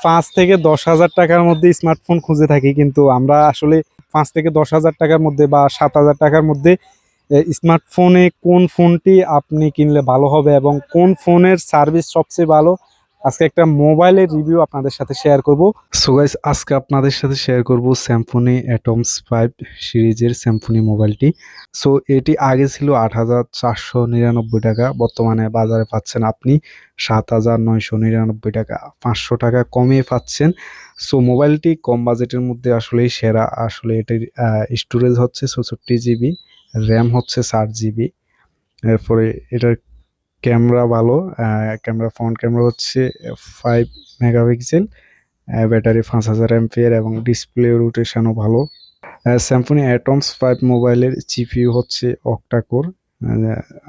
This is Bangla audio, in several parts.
পাঁচ থেকে দশ হাজার টাকার মধ্যে স্মার্টফোন খুঁজে থাকি, কিন্তু আমরা আসলে পাঁচ থেকে দশ হাজার টাকার মধ্যে বা সাত হাজার টাকার মধ্যে স্মার্টফোনে কোন ফোনটি আপনি কিনলে ভালো হবে এবং কোন ফোনের সার্ভিস সবচেয়ে ভালো আজকে একটা মোবাইলের রিভিউ আপনাদের সাথে শেয়ার করব। সো গাইস আজকে আপনাদের সাথে শেয়ার করব স্যামফোনি অ্যাটমস ফাইভ সিরিজের স্যামফোনি মোবাইলটি। সো এটি আগে ছিল আট হাজার চারশো নিরানব্বই টাকা, বর্তমানে বাজারে পাচ্ছেন আপনি সাত হাজার নয়শো নিরানব্বই টাকা, পাঁচশো টাকা কমে পাচ্ছেন। সো মোবাইলটি কম বাজেটের মধ্যে আসলেই সেরা, আসলে এটির স্টোরেজ হচ্ছে চৌষট্টি জিবি র্যাম হচ্ছে ষাট জিবি এরপরে এটার ক্যামেরা ভালো ক্যামেরা ফ্রন্ট ক্যামেরা হচ্ছে ফাইভ মেগাপিক্সেল ব্যাটারি পাঁচ হাজার এমপিয়ার এবং ডিসপ্লে রোটেশনও ভালো। স্যামফোনি অ্যাটমস ফাইভ মোবাইলের জিপিইউ হচ্ছে অক্টাকোর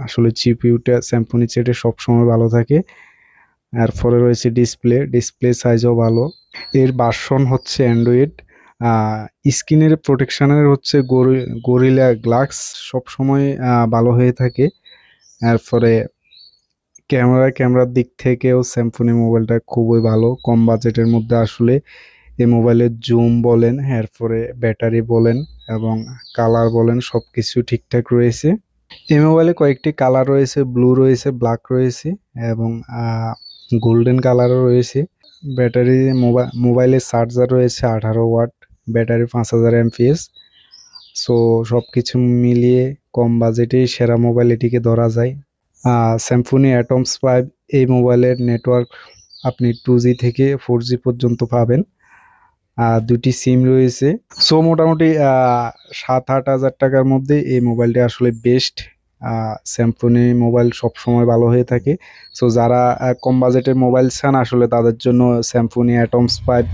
আসলে জিপিইউটা স্যামফোনি সেটে সবসময় ভালো থাকে। এরপরে রয়েছে ডিসপ্লে ডিসপ্লে সাইজও ভালো। এর বাসন হচ্ছে অ্যান্ড্রয়েড স্ক্রিনের প্রোটেকশনের হচ্ছে গরিলা গ্লাক্স সবসময় ভালো হয়ে থাকে। এরপরে ক্যামেরা, ক্যামেরার দিক থেকেও স্যামসুনি মোবাইলটা খুবই ভালো। কম বাজেটের মধ্যে আসলে এই মোবাইলের জুম বলেন এরপরে ব্যাটারি বলেন এবং কালার বলেন সব কিছু ঠিকঠাক রয়েছে। এই মোবাইলে কয়েকটি কালার রয়েছে ব্লু রয়েছে ব্ল্যাক রয়েছে এবং গোল্ডেন কালারও রয়েছে। ব্যাটারি মোবাইল মোবাইলের চার্জার রয়েছে আঠারো ওয়াট ব্যাটারি পাঁচ হাজার এমপিএস সো সব কিছু মিলিয়ে কম বাজেটেই সেরা মোবাইল এটিকে ধরা যায়। স্যামফোনি অ্যাটমস ফাইভ এই মোবাইলের নেটওয়ার্ক আপনি টু জি থেকে ফোর জি পর্যন্ত পাবেন। দুটি সিম রয়েছে। সো মোটামুটি সাত আট হাজার টাকার মধ্যে এই মোবাইলটি আসলে বেস্ট স্যামফোনি মোবাইল সব সময় ভালো হয়ে থাকে। সো যারা কম বাজেটের মোবাইল চান, আসলে তাদের জন্য স্যামফোনি অ্যাটমস ফাইভ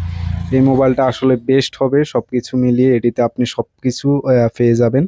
এই মোবাইলটা আসলে বেস্ট হবে। সব কিছু মিলিয়ে এটিতে আপনি সব কিছু পেয়ে যাবেন।